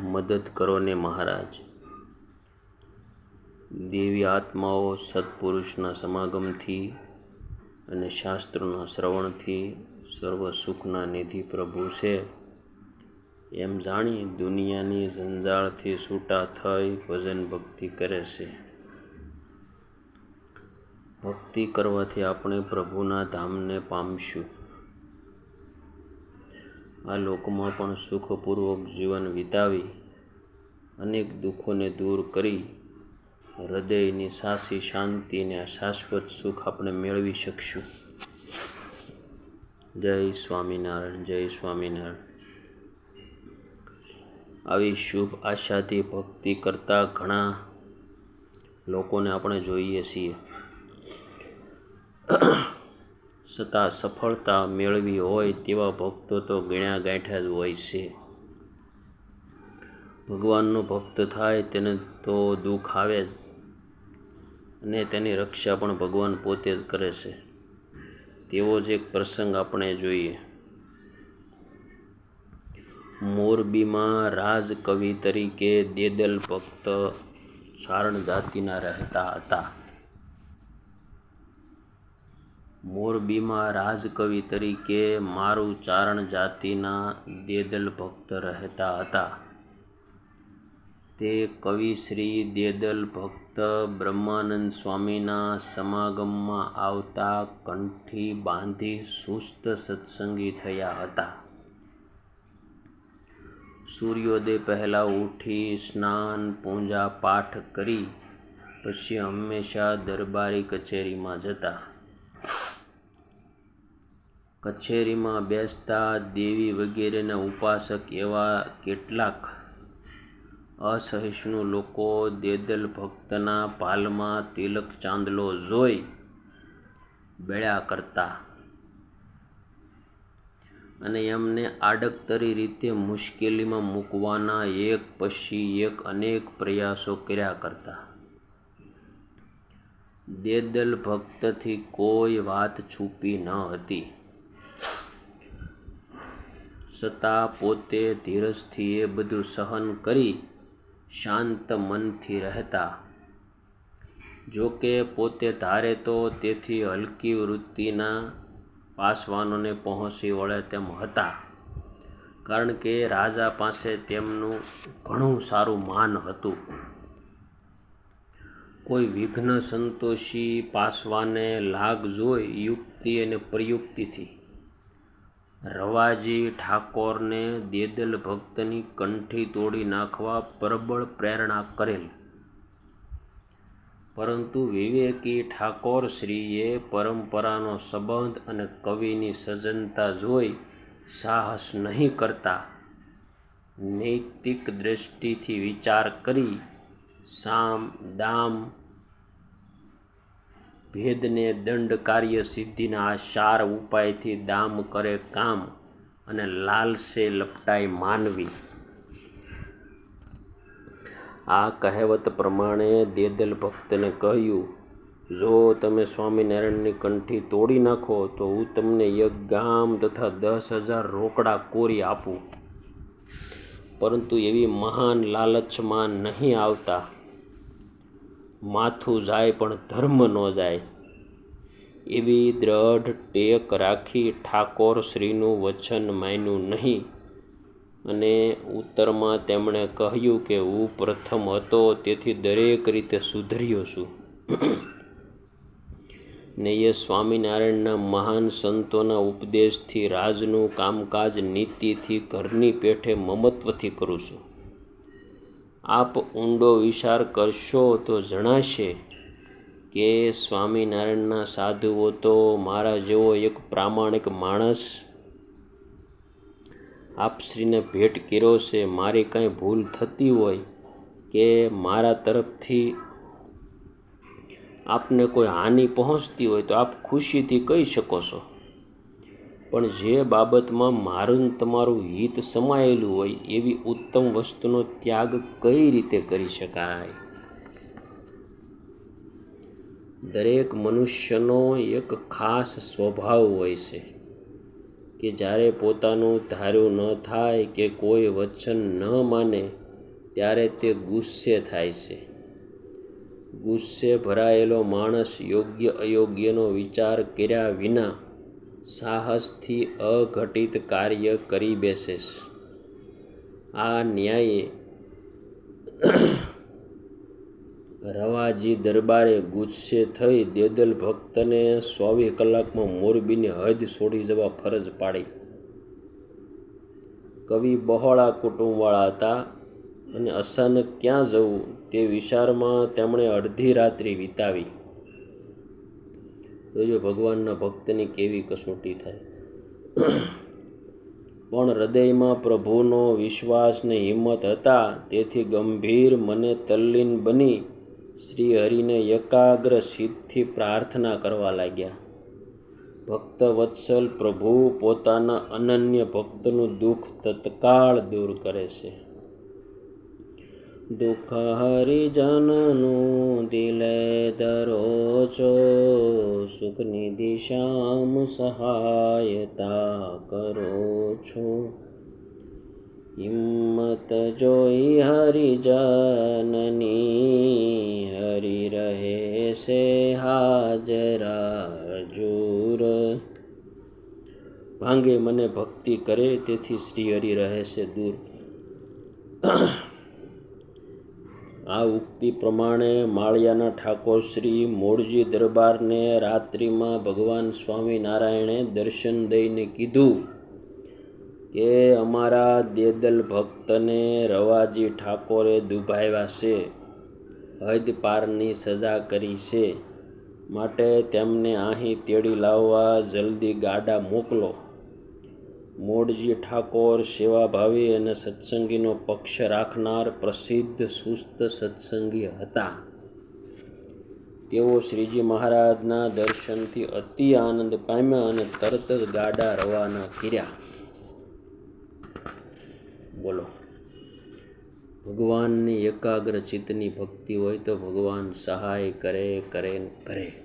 મદદ કરો ને મહારાજ. દેવી આત્માઓ સત્પુરુષના સમાગમથી અને શાસ્ત્રોના શ્રવણથી સર્વ સુખના નિધિ પ્રભુ છે. એમ જાણી દુનિયાની ઝંઝાળથી છૂટા થઈ ભજન ભક્તિ કરે છે. ભક્તિ કરવાથી આપણે પ્રભુના ધામને પામશું. આ લોકમાં પણ સુખપૂર્વક જીવન વિતાવી અનેક દુઃખોને દૂર કરી હૃદયની સાચી શાંતિ અને શાશ્વત સુખ આપણે મેળવી શકશું. જય સ્વામિનારાયણ જય સ્વામિનારાયણ. આવી શુભ આશાથી ભક્તિ કરતા ઘણા લોકોને આપણે જોઈએ છીએ. છતાં સફળતા મેળવી હોય તેવા ભક્તો તો ગણ્યા ગાંઠ્યા જ હોય છે. ભગવાનનો ભક્ત થાય તેને તો દુઃખ આવે જ અને તેની રક્ષા પણ ભગવાન પોતે જ કરે છે. તેવો જ એક પ્રસંગ આપણે જોઈએ. મોરબીમાં રાજ કવિ તરીકે દેદલ ભક્ત ચારણ જાતિના રહેતા હતા. મોરબીમાં રાજકવિ તરીકે મારું ચારણ જાતિના દેદલ ભક્ત રહેતા હતા. તે કવિ શ્રી દેદલ ભક્ત બ્રહ્માનંદ સ્વામીના સમાગમમાં આવતા કંઠી બાંધી સુસ્ત સત્સંગી થયા હતા. સૂર્યોદય પહેલાં ઉઠી સ્નાન, પૂજા પાઠ કરી, પછી હંમેશા દરબારી કચેરીમાં જતા. કચેરીમાં બેસતા દેવી વગેરેના ઉપાસક એવા કેટલાક અસહિષ્ણુ લોકો દેદલ ભક્તના પાલમાં તિલક ચાંદલો જોઈ બેળ્યા કરતા. અને એમને આડકતરી રીતે મુશ્કેલીમાં મૂકવાના એક પછી એક અનેક પ્રયાસો કર્યા કરતા. દેદલ ભક્તથી કોઈ વાત છૂપી ન હતી. છતાં પોતે ધીરજથી એ બધું સહન કરી શાંત મનથી રહેતા. જોકે પોતે ધારે તો તેથી હલકી વૃત્તિના પાસવાનોને પહોંચી વળે તેમ હતા. કારણ કે રાજા પાસે તેમનું ઘણું સારું માન હતું. કોઈ વિઘ્ન સંતોષી પાસવાને લાગ જોઈ યુક્તિ અને પ્રયુક્તિથી રવાજી ઠાકોરને દેદલ ભક્તની કંઠી તોડી નાખવા પ્રબળ પ્રેરણા કરેલ. પરંતુ વિવેકી ઠાકોર શ્રીએ પરંપરાનો સંબંધ અને કવિની સજ્જનતા જોઈ સાહસ નહીં કરતા. નૈતિક દ્રષ્ટિથી વિચાર કરી સામ, દામ ભેદને દંડ કાર્ય સિદ્ધિના આ ચાર ઉપાયથી દામ કરે કામ અને લાલસે લપટાય માનવી. આ કહેવત પ્રમાણે દેદલ ભક્તને કહ્યું, જો તમે સ્વામિનારાયણની કંઠી તોડી નાખો, તો હું તમને એક ગામ તથા દસ હજાર રોકડા કોરી આપું. પરંતુ એવી મહાન લાલચમાં નહીં આવતા. માથું જાય પણ ધર્મ ન જાય. એવી દ્રઢ ટેક રાખી ઠાકોર શ્રીનું વચન માન્યું નહીં. અને ઉત્તરમાં તેમણે કહ્યું કે, હું પ્રથમ હતો, તેથી દરેક રીતે સુધર્યો છું. ને એ સ્વામિનારાયણના મહાન સંતોના ઉપદેશથી રાજનું કામકાજ નીતિથી ઘરની પેઠે મમત્વથી કરું છું. આપ ઊંડો વિચાર કરશો તો જણાશે કે સ્વામિનારાયણના સાધુઓ તો મારા જેવો એક પ્રામાણિક માણસ આપશ્રીને ભેટ કર્યો છે. મારી કાંઈ ભૂલ થતી હોય કે મારા તરફથી આપને કોઈ હાનિ પહોંચતી હોય તો આપ ખુશીથી કહી શકો છો. પણ જે બાબતમાં મારું તમારું હિત સમાયેલું હોય એવી ઉત્તમ વસ્તુનો ત્યાગ કઈ રીતે કરી શકાય? દરેક મનુષ્યનો એક ખાસ સ્વભાવ હોય છે કે જ્યારે પોતાનું ધાર્યું ન થાય કે કોઈ વચન ન માને, ત્યારે તે ગુસ્સે થાય છે. ગુસ્સે ભરાયેલો માણસ યોગ્ય અયોગ્યનો વિચાર કર્યા વિના સાહસથી અઘટિત કાર્ય કરી બેસેશ. આ ન્યાયે રવાજી દરબારે ગુસ્સે થઈ દેદલ ભક્તને ચોવીસ કલાકમાં મોરબીની હદ છોડી જવા ફરજ પાડી. કવિ બહોળા કુટુંબવાળા હતા અને અચાનક ક્યાં જવું તે વિચારમાં તેમણે અડધી રાત્રિ વિતાવી. જોજો ભગવાનના ભક્તની કેવી કસોટી થાય? પણ હૃદયમાં પ્રભુનો વિશ્વાસ ને હિંમત હતા, તેથી ગંભીર મને તલ્લીન બની શ્રી હરિને એકાગ્ર સિદ્ધથી પ્રાર્થના કરવા લાગ્યા. ભક્ત વત્સલ પ્રભુ પોતાના અનન્ય ભક્તનું દુઃખ તત્કાળ દૂર કરે છે. દુઃખ હરિજનનું દિલે દરોચો, સુખની દિશામ સહાયતા કરો છો. હિંમત જોઈ હરિજનની હરિ રહે છે હાજરા જુર. ભાંગે મને ભક્તિ કરે, તેથી શ્રી હરિ રહે છે દૂર. આ ઉક્તિ પ્રમાણે માળિયાના ઠાકોર શ્રી મોરજી દરબારને રાત્રિમાં ભગવાન સ્વામિનારાયણે દર્શન દઈને કીધું કે અમારા દેદલ ભક્તને રવાજી ઠાકોરે દુભાવ્યા છે, હદ પારની સજા કરી છે માટે તેમને અહીં તેડી લાવવા જલ્દી ગાડા મોકલો. મોડજી ઠાકોર સેવાભાવી અને સત્સંગીનો પક્ષ રાખનાર પ્રસિદ્ધ સુસ્ત સત્સંગી હતા. તેઓ શ્રીજી મહારાજના દર્શનથી અતિ આનંદ પામ્યા અને તરત જ ગાડા રવાના કર્યા. બોલો, ભગવાનની એકાગ્ર ચિત્તની ભક્તિ હોય તો ભગવાન સહાય કરે કરે કરે.